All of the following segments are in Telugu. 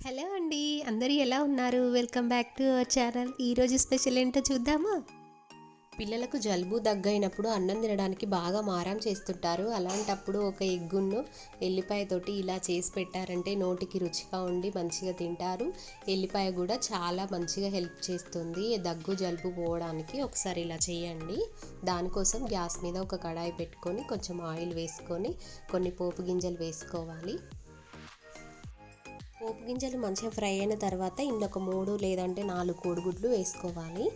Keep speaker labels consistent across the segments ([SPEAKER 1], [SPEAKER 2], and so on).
[SPEAKER 1] హలో అండి అందరూ ఎలా ఉన్నారు? Welcome back to our channel. ఈరోజు స్పెషల్ ఏంటో చూద్దామా? పిల్లలకు జలుబు దగ్గైనప్పుడు అన్నం తినడానికి బాగా మారం చేస్తుంటారు. అలాంటప్పుడు ఒక ఎగ్గును ఎల్లిపాయతోటి ఇలా చేసి పెట్టారంటే నోటికి రుచిగా ఉండి మంచిగా తింటారు. ఎల్లిపాయ కూడా చాలా మంచిగా హెల్ప్ చేస్తుంది. దగ్గు జలుబు పోవడానికి ఒకసారి ఇలా చేయండి. దానికోసం గ్యాస్ మీద ఒక కడాయి పెట్టుకొని కొంచెం ఆయిల్ వేసుకొని కొన్ని పోపు గింజలు వేసుకోవాలి. పోపు గింజలు మంచిగా ఫ్రై అయిన తర్వాత ఇందులో ఒక మూడు లేదంటే నాలుగు కోడిగుడ్లు వేసుకోవాలి.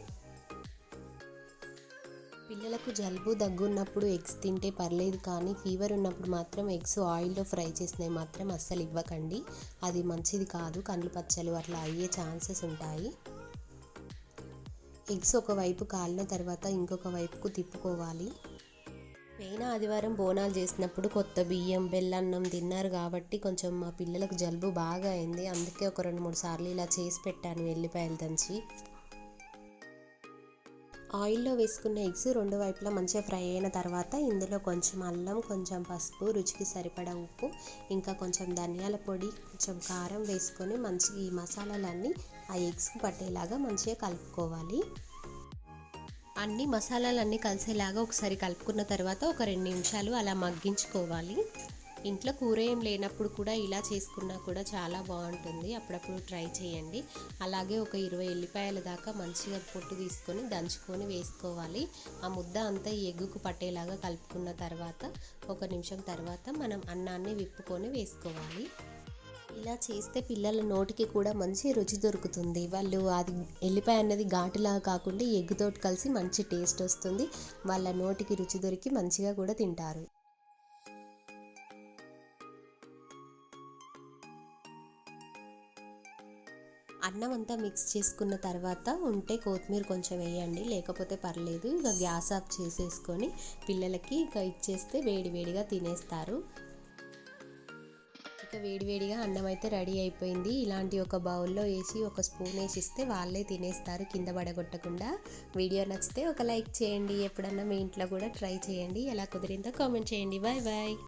[SPEAKER 1] పిల్లలకు జలుబు దగ్గు ఉన్నప్పుడు ఎగ్స్ తింటే పర్లేదు కానీ ఫీవర్ ఉన్నప్పుడు మాత్రం ఎగ్స్ ఆయిల్లో ఫ్రై చేసినవి మాత్రం అస్సలు ఇవ్వకండి. అది మంచిది కాదు కండ్లు పచ్చలు అట్లా అయ్యే ఛాన్సెస్ ఉంటాయి. ఎగ్స్ ఒకవైపు కాలిన తర్వాత ఇంకొక వైపుకు తిప్పుకోవాలి. పోయిన ఆదివారం బోనాలు చేసినప్పుడు కొత్త బియ్యం బెల్లన్నం తిన్నారు కాబట్టి కొంచెం మా పిల్లలకు జలుబు బాగా అయింది. అందుకే ఒక రెండు మూడు సార్లు ఇలా చేసి పెట్టాను ఎల్లిపాయలు దంచి. ఆయిల్లో వేసుకున్న ఎగ్స్ రెండు వైపులా మంచిగా ఫ్రై అయిన తర్వాత ఇందులో కొంచెం అల్లం కొంచెం పసుపు రుచికి సరిపడా ఉప్పు ఇంకా కొంచెం ధనియాల పొడి కొంచెం కారం వేసుకొని మంచిగా ఈ మసాలాలన్నీ ఆ ఎగ్స్కి పట్టేలాగా మంచిగా కలుపుకోవాలి. అన్ని మసాలాలన్నీ కలిసేలాగా ఒకసారి కలుపుకున్న తర్వాత ఒక రెండు నిమిషాలు అలా మగ్గించుకోవాలి. ఇంట్లో కూర ఏం లేనప్పుడు కూడా ఇలా చేసుకున్నా కూడా చాలా బాగుంటుంది. అప్పుడప్పుడు ట్రై చేయండి. అలాగే ఒక ఇరవై ఎల్లిపాయల దాకా మంచిగా పొట్టు తీసుకొని దంచుకొని వేసుకోవాలి. ఆ ముద్ద అంతా ఎగ్గుకు పట్టేలాగా కలుపుకున్న తర్వాత ఒక నిమిషం తర్వాత మనం అన్నాన్ని విప్పుకొని వేసుకోవాలి. ఇలా చేస్తే పిల్లల నోటికి కూడా మంచి రుచి దొరుకుతుంది. వాళ్ళు అది ఎల్లిపాయ అన్నది ఘాటులా కాకుండా ఎగ్గుతోటి కలిసి మంచి టేస్ట్ వస్తుంది. వాళ్ళ నోటికి రుచి దొరికి మంచిగా కూడా తింటారు. అన్నం అంతా మిక్స్ చేసుకున్న తర్వాత ఉంటే కొత్తిమీర కొంచెం వేయండి. లేకపోతే పర్లేదు ఇక గ్యాస్ ఆఫ్ చేసేసుకొని పిల్లలకి ఇక ఇచ్చేస్తే వేడి వేడిగా తినేస్తారు. ఇంకా వేడివేడిగా అన్నం అయితే రెడీ అయిపోయింది. ఇలాంటి ఒక బౌల్లో వేసి ఒక స్పూన్ వేసిస్తే వాళ్ళే తినేస్తారు కింద పడగొట్టకుండా. వీడియో నచ్చితే ఒక లైక్ చేయండి. ఎప్పుడన్నా మీ ఇంట్లో కూడా ట్రై చేయండి. ఎలా కుదిరిందో కామెంట్ చేయండి. Bye bye.